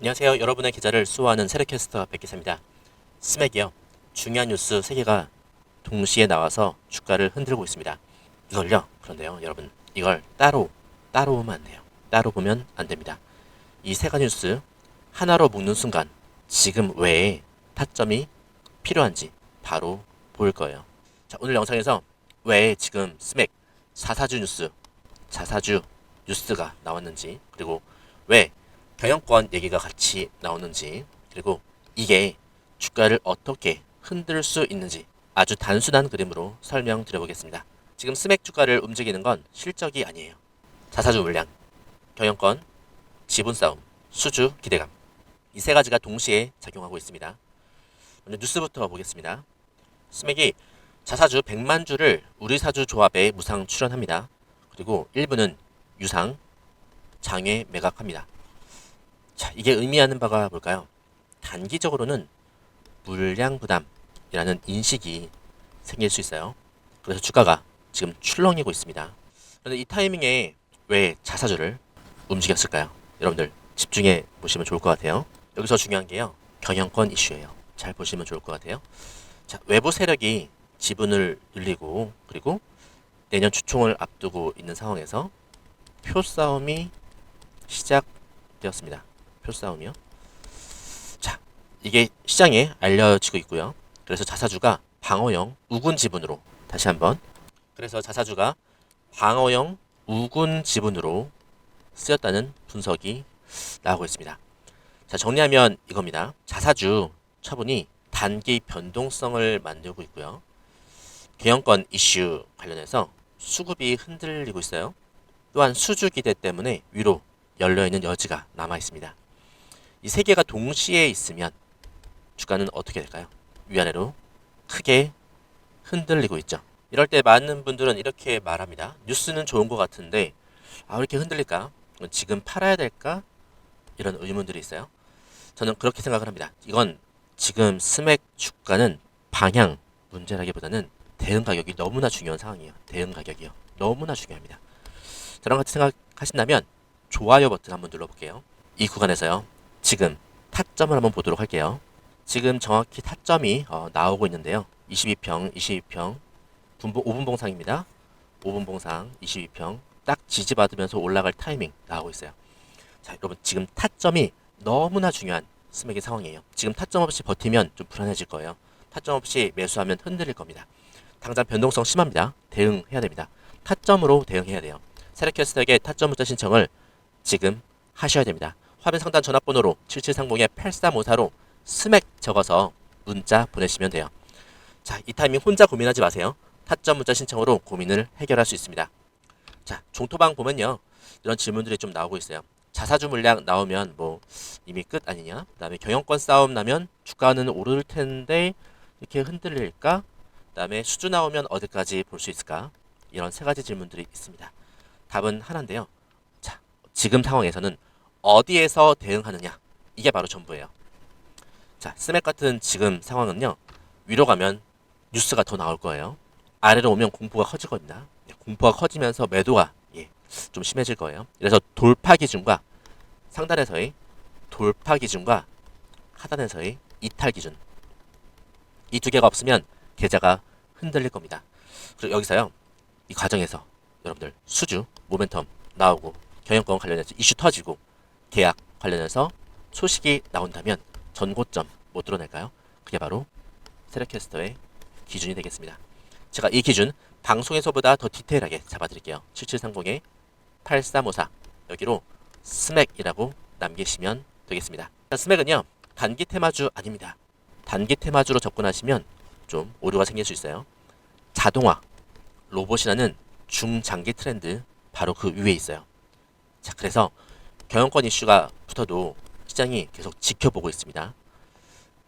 안녕하세요. 여러분의 기자를 수호하는 세르캐스터 백기사입니다. 스맥이요. 중요한 뉴스 3개가 동시에 나와서 주가를 흔들고 있습니다. 이걸요. 그런데요. 여러분 이걸 따로 따로 보면 안 돼요. 따로 보면 안 됩니다. 이 세 가지 뉴스 하나로 묶는 순간 지금 왜 타점이 필요한지 바로 보일 거예요. 자, 오늘 영상에서 왜 지금 스맥 사사주 뉴스, 자사주 뉴스가 나왔는지 그리고 왜 경영권 얘기가 같이 나오는지 그리고 이게 주가를 어떻게 흔들 수 있는지 아주 단순한 그림으로 설명드려보겠습니다. 지금 스맥 주가를 움직이는 건 실적이 아니에요. 자사주 물량, 경영권, 지분 싸움, 수주 기대감 이 세 가지가 동시에 작용하고 있습니다. 먼저 뉴스부터 보겠습니다. 스맥이 자사주 100만 주를 우리 사주 조합에 무상 출연합니다. 그리고 일부는 유상, 장외 매각합니다. 자, 이게 의미하는 바가 뭘까요? 단기적으로는 물량 부담이라는 인식이 생길 수 있어요. 그래서 주가가 지금 출렁이고 있습니다. 그런데 이 타이밍에 왜 자사주를 움직였을까요? 여러분들 집중해 보시면 좋을 것 같아요. 여기서 중요한 게요. 경영권 이슈예요. 잘 보시면 좋을 것 같아요. 자, 외부 세력이 지분을 늘리고 그리고 내년 추총을 앞두고 있는 상황에서 표 싸움이 시작되었습니다. 표 싸움이요. 자, 이게 시장에 알려지고 있고요. 그래서 자사주가 방어형 우군 지분으로 다시 한번 그래서 자사주가 방어형 우군 지분으로 쓰였다는 분석이 나오고 있습니다. 자, 정리하면 이겁니다. 자사주 처분이 단기 변동성을 만들고 있고요. 개혁권 이슈 관련해서 수급이 흔들리고 있어요. 또한 수주 기대 때문에 위로 열려 있는 여지가 남아 있습니다. 이 세 개가 동시에 있으면 주가는 어떻게 될까요? 위아래로 크게 흔들리고 있죠. 이럴 때 많은 분들은 이렇게 말합니다. 뉴스는 좋은 것 같은데 아, 왜 이렇게 흔들릴까? 지금 팔아야 될까? 이런 의문들이 있어요. 저는 그렇게 생각을 합니다. 이건 지금 스맥 주가는 방향 문제라기보다는 대응 가격이 너무나 중요한 상황이에요. 대응 가격이요. 너무나 중요합니다. 저랑 같이 생각하신다면 좋아요 버튼 한번 눌러볼게요. 이 구간에서요. 지금 타점을 한번 보도록 할게요. 지금 정확히 타점이 어, 나오고 있는데요. 22평, 22평, 분봉, 5분 봉상입니다. 5분 봉상, 22평. 딱 지지받으면서 올라갈 타이밍 나오고 있어요. 자, 여러분 지금 타점이 너무나 중요한 스맥의 상황이에요. 지금 타점 없이 버티면 좀 불안해질 거예요. 타점 없이 매수하면 흔들릴 겁니다. 당장 변동성 심합니다. 대응해야 됩니다. 타점으로 대응해야 돼요. 세력캐스터에게 타점 문자 신청을 지금 하셔야 됩니다. 화면 상단 전화번호로 7730-8354로 스맥 적어서 문자 보내시면 돼요. 자, 이 타이밍 혼자 고민하지 마세요. 타점 문자 신청으로 고민을 해결할 수 있습니다. 자, 종토방 보면요. 이런 질문들이 좀 나오고 있어요. 자사주 물량 나오면 뭐 이미 끝 아니냐? 그다음에 경영권 싸움 나면 주가는 오를 텐데 이렇게 흔들릴까? 그다음에 수주 나오면 어디까지 볼 수 있을까? 이런 세 가지 질문들이 있습니다. 답은 하나인데요. 자, 지금 상황에서는 어디에서 대응하느냐? 이게 바로 전부예요. 자, 스맥 같은 지금 상황은요. 위로 가면 뉴스가 더 나올 거예요. 아래로 오면 공포가 겁니다. 예, 공포가 커지면서 매도가 예, 좀 심해질 거예요. 그래서 돌파 기준과 상단에서의 돌파 기준과 하단에서의 이탈 기준 이 두 개가 없으면 계좌가 흔들릴 겁니다. 그리고 여기서요 이 과정에서 여러분들 수주 모멘텀 나오고 경영권 관련해서 이슈 터지고 계약 관련해서 소식이 나온다면 전고점 못 드러낼까요? 그게 바로 세력캐스터의 기준이 되겠습니다. 제가 이 기준 방송에서보다 더 디테일하게 잡아드릴게요. 7730에 8354 여기로 스맥이라고 남기시면 되겠습니다. 스맥은요 단기 테마주 아닙니다. 단기 테마주로 접근하시면 좀 오류가 생길 수 있어요. 자동화, 로봇이라는 중장기 트렌드 바로 그 위에 있어요. 자 그래서 경영권 이슈가 붙어도 시장이 계속 지켜보고 있습니다.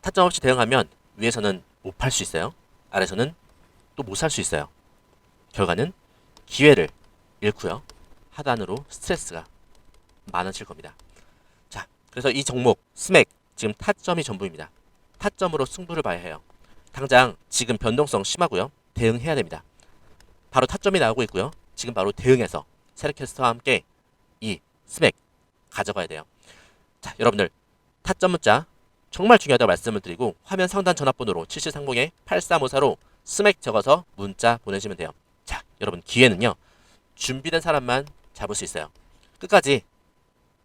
타점 없이 대응하면 위에서는 못 팔 수 있어요. 아래서는 또 못 살 수 있어요. 결과는 기회를 잃고요. 하단으로 스트레스가 많아질 겁니다. 자, 그래서 이 종목 스맥 지금 타점이 전부입니다. 타점으로 승부를 봐야 해요. 당장 지금 변동성 심하고요. 대응해야 됩니다. 바로 타점이 나오고 있고요. 지금 바로 대응해서 세력캐스터와 함께 이 스맥 가져가야 돼요. 자, 여러분들 타점 문자 정말 중요하다고 말씀을 드리고 화면 상단 전화번호로 7730에 8354로 스맥 적어서 문자 보내시면 돼요. 자, 여러분 기회는요. 준비된 사람만 잡을 수 있어요. 끝까지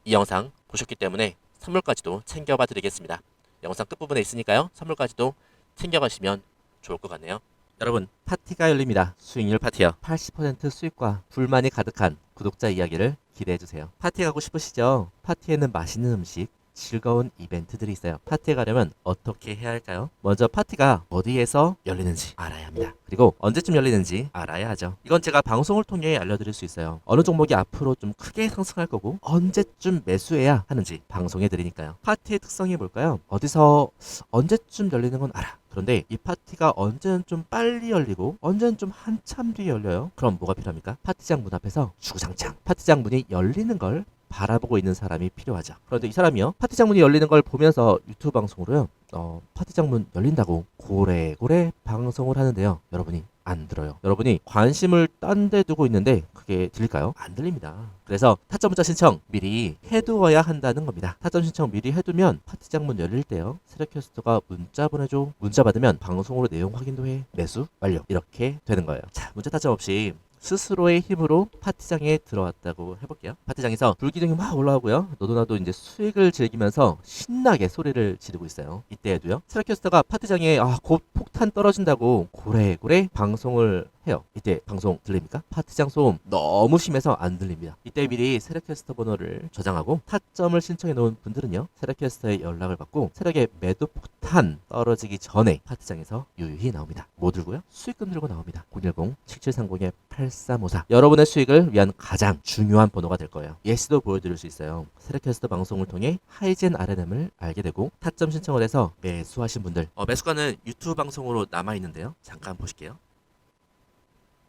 이 영상 보셨기 때문에 선물까지도 챙겨봐 드리겠습니다. 영상 끝부분에 있으니까요. 선물까지도 챙겨가시면 좋을 것 같네요. 여러분 파티가 열립니다. 수익률 파티요. 80% 수익과 불만이 가득한 구독자 이야기를 기대해 주세요. 파티 가고 싶으시죠? 파티에는 맛있는 음식, 즐거운 이벤트들이 있어요. 파티에 가려면 어떻게 해야 할까요? 먼저 파티가 어디에서 열리는지 알아야 합니다. 그리고 언제쯤 열리는지 알아야 하죠. 이건 제가 방송을 통해 알려드릴 수 있어요. 어느 종목이 앞으로 좀 크게 상승할 거고 언제쯤 매수해야 하는지 방송해 드리니까요. 파티의 특성이 뭘까요? 어디서 언제쯤 열리는 건 알아. 그런데 이 파티가 언제는 좀 빨리 열리고 언제는 좀 한참 뒤에 열려요. 그럼 뭐가 필요합니까? 파티장 문 앞에서 주구장창 파티장 문이 열리는 걸 바라보고 있는 사람이 필요하죠. 그런데 이 사람이요. 파티 장 문이 열리는 걸 보면서 유튜브 방송으로요. 어, 파티 장 문 열린다고 고래고래 방송을 하는데요. 여러분이 안 들어요. 여러분이 관심을 딴 데 두고 있는데 그게 들릴까요? 안 들립니다. 그래서 타점 문자 신청 미리 해두어야 한다는 겁니다. 타점 신청 미리 해두면 파티장 문 열릴 때요. 세력캐스터가 문자 보내줘. 문자 받으면 방송으로 내용 확인도 해. 매수 완료. 이렇게 되는 거예요. 자, 문자 타점 없이 스스로의 힘으로 파티장에 들어왔다고 해볼게요. 파티장에서 불기둥이 막 올라오고요. 너도 나도 이제 수익을 즐기면서 신나게 소리를 지르고 있어요. 이때에도요. 세라캐스터가 파티장에 아, 곧 폭탄 떨어진다고 고래고래 방송을 해요. 이때 방송 들립니까? 파티장 소음 너무 심해서 안 들립니다. 이때 미리 세라캐스터 번호를 저장하고 타점을 신청해 놓은 분들은요. 세라캐스터의 연락을 받고 세력의 매도 폭탄 떨어지기 전에 파티장에서 유유히 나옵니다. 뭐 들고요? 수익금 들고 나옵니다. 010-7730에 8354 여러분의 수익을 위한 가장 중요한 번호가 될 거예요. 예시도 보여드릴 수 있어요. 세력캐스터 방송을 통해 하이젠 RNM을 알게 되고 타점 신청을 해서 매수하신 분들 어, 매수가는 유튜브 방송으로 남아있는데요. 잠깐 보실게요.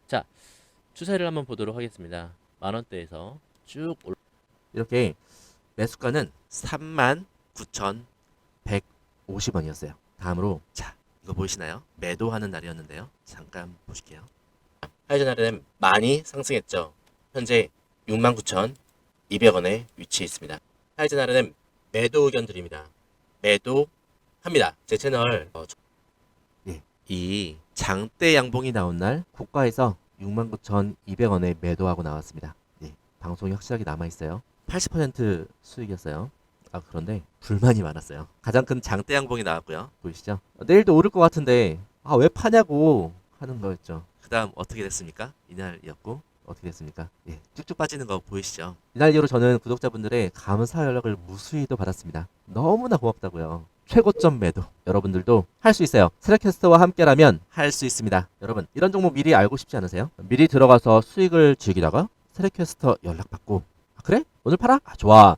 자, 추세를 한번 보도록 하겠습니다. 만 원대에서 쭉 올... 이렇게 매수가는 39,150원이었어요. 다음으로 자, 이거 보이시나요? 매도하는 날이었는데요. 잠깐 보실게요. 하이젠 RNM 많이 상승했죠. 현재 69,200원에 위치해 있습니다. 하이젠 RNM 매도 의견 드립니다. 매도합니다. 제 채널 어, 예, 이 장대 양봉이 나온 날 고가에서 69,200원에 매도하고 나왔습니다. 예, 방송이 확실하게 남아 있어요. 80% 수익이었어요. 아 그런데 불만이 많았어요. 가장 큰 장대 양봉이 나왔고요. 보이시죠? 어, 내일도 오를 것 같은데 아 왜 파냐고 하는 거였죠. 그 다음 어떻게 됐습니까? 이날이었고 어떻게 됐습니까? 예, 쭉쭉 빠지는 거 보이시죠? 이날 이후로 저는 구독자분들의 감사 연락을 무수히도 받았습니다. 너무나 고맙다고요. 최고점 매도 여러분들도 할 수 있어요. 세력캐스터와 함께라면 할 수 있습니다. 여러분 이런 종목 미리 알고 싶지 않으세요? 미리 들어가서 수익을 즐기다가 세력캐스터 연락받고 아, 그래? 오늘 팔아? 아 좋아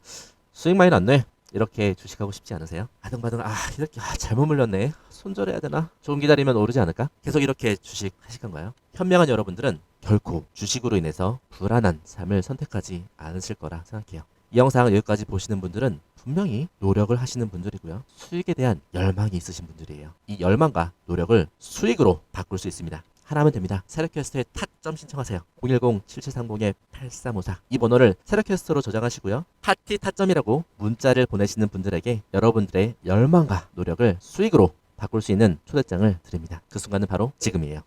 수익 많이 났네 이렇게 주식하고 싶지 않으세요? 아등바등 아 이렇게 아, 잘못 물렸네 손절해야 되나? 조금 기다리면 오르지 않을까? 계속 이렇게 주식 하실 건가요? 현명한 여러분들은 결코 주식으로 인해서 불안한 삶을 선택하지 않으실 거라 생각해요. 이 영상 여기까지 보시는 분들은 분명히 노력을 하시는 분들이고요. 수익에 대한 열망이 있으신 분들이에요. 이 열망과 노력을 수익으로 바꿀 수 있습니다. 하나면 됩니다. 세력캐스터에 타점 신청하세요. 010-7730-8354 이 번호를 세력캐스터로 저장하시고요. 파티 타점이라고 문자를 보내시는 분들에게 여러분들의 열망과 노력을 수익으로 바꿀 수 있는 초대장을 드립니다. 그 순간은 바로 지금이에요.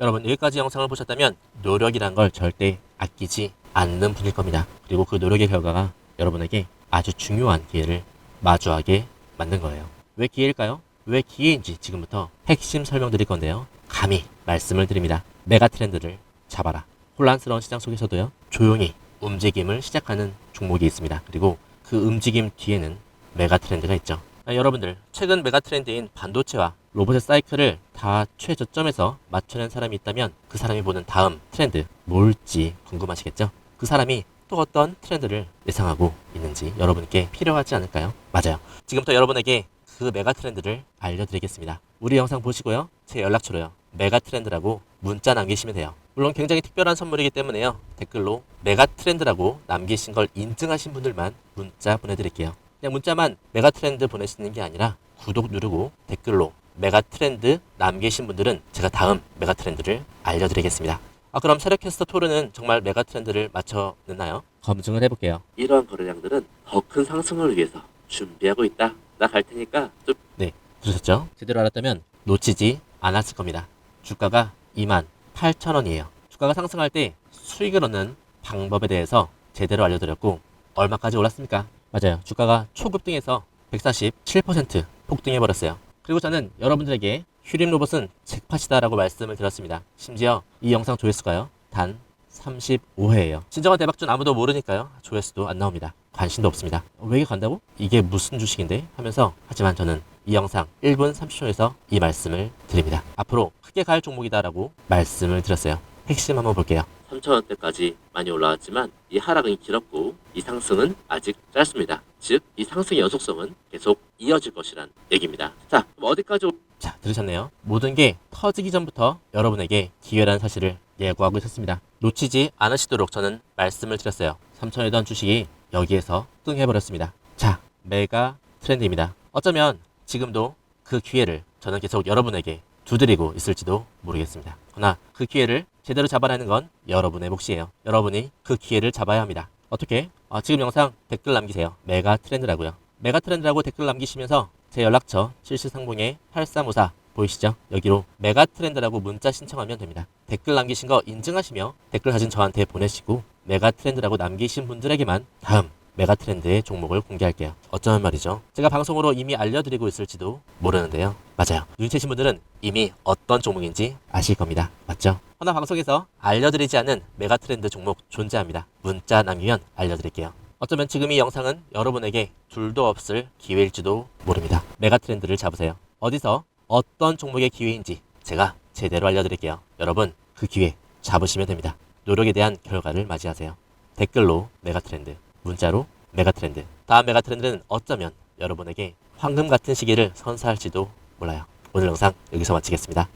여러분 여기까지 영상을 보셨다면 노력이란 걸 절대 아끼지 않는 분일 겁니다. 그리고 그 노력의 결과가 여러분에게 아주 중요한 기회를 마주하게 만든 거예요. 왜 기회일까요? 왜 기회인지 지금부터 핵심 설명드릴 건데요. 감히 말씀을 드립니다. 메가 트렌드를 잡아라. 혼란스러운 시장 속에서도요. 조용히 움직임을 시작하는 종목이 있습니다. 그리고 그 움직임 뒤에는 메가 트렌드가 있죠. 아, 여러분들 최근 메가 트렌드인 반도체와 로봇의 사이클을 다 최저점에서 맞춰낸 사람이 있다면 그 사람이 보는 다음 트렌드 뭘지 궁금하시겠죠? 그 사람이 또 어떤 트렌드를 예상하고 있는지 여러분께 필요하지 않을까요? 맞아요. 지금부터 여러분에게 그 메가 트렌드를 알려드리겠습니다. 우리 영상 보시고요. 제 연락처로요. 메가 트렌드라고 문자 남기시면 돼요. 물론 굉장히 특별한 선물이기 때문에요. 댓글로 메가 트렌드라고 남기신 걸 인증하신 분들만 문자 보내드릴게요. 그냥 문자만 메가 트렌드 보내시는 게 아니라 구독 누르고 댓글로 메가 트렌드 남기신 분들은 제가 다음 메가 트렌드를 알려드리겠습니다. 아 그럼 세력캐스터 토르는 정말 메가 트렌드를 맞춰냈나요? 검증을 해볼게요. 이러한 거래량들은 더 큰 상승을 위해서 준비하고 있다. 나 갈 테니까 좀 네, 들으셨죠? 제대로 알았다면 놓치지 않았을 겁니다. 주가가 2만 8천 원이에요. 주가가 상승할 때 수익을 얻는 방법에 대해서 제대로 알려드렸고 얼마까지 올랐습니까? 맞아요. 주가가 초급등에서 147% 폭등해버렸어요. 그리고 저는 여러분들에게 휴림 로봇은 잭팟이다라고 말씀을 드렸습니다. 심지어 이 영상 조회수가요. 단 35회예요. 진정한 대박준 아무도 모르니까요. 조회수도 안 나옵니다. 관심도 없습니다. 왜 간다고? 이게 무슨 주식인데? 하면서 하지만 저는 이 영상 1분 30초에서 이 말씀을 드립니다. 앞으로 크게 갈 종목이다라고 말씀을 드렸어요. 핵심 한번 볼게요. 3천원대까지 많이 올라왔지만 이 하락은 길었고 이 상승은 아직 짧습니다. 즉 이 상승의 연속성은 계속 이어질 것이란 얘기입니다. 자, 그럼 어디까지 올... 자, 들으셨네요. 모든 게 터지기 전부터 여러분에게 기회라는 사실을 예고하고 있었습니다. 놓치지 않으시도록 저는 말씀을 드렸어요. 3천이던 주식이 여기에서 뚱해버렸습니다. 자, 메가 트렌드입니다. 어쩌면 지금도 그 기회를 저는 계속 여러분에게 두드리고 있을지도 모르겠습니다. 그러나 그 기회를 제대로 잡아내는 건 여러분의 몫이에요. 여러분이 그 기회를 잡아야 합니다. 어떻게? 아, 지금 영상 댓글 남기세요. 메가 트렌드라고요. 메가 트렌드라고 댓글 남기시면서 제 연락처 7730에 8354 보이시죠? 여기로 메가 트렌드라고 문자 신청하면 됩니다. 댓글 남기신 거 인증하시며 댓글 사진 저한테 보내시고 메가 트렌드라고 남기신 분들에게만 다음 메가 트렌드의 종목을 공개할게요. 어쩌면 말이죠. 제가 방송으로 이미 알려드리고 있을지도 모르는데요. 맞아요. 눈치채신 분들은 이미 어떤 종목인지 아실 겁니다. 맞죠? 하나 방송에서 알려드리지 않은 메가 트렌드 종목 존재합니다. 문자 남기면 알려드릴게요. 어쩌면 지금 이 영상은 여러분에게 둘도 없을 기회일지도 모릅니다. 메가 트렌드를 잡으세요. 어디서 어떤 종목의 기회인지 제가 제대로 알려드릴게요. 여러분 그 기회 잡으시면 됩니다. 노력에 대한 결과를 맞이하세요. 댓글로 메가 트렌드, 문자로 메가 트렌드. 다음 메가 트렌드는 어쩌면 여러분에게 황금 같은 시기를 선사할지도 몰라요. 오늘 영상 여기서 마치겠습니다.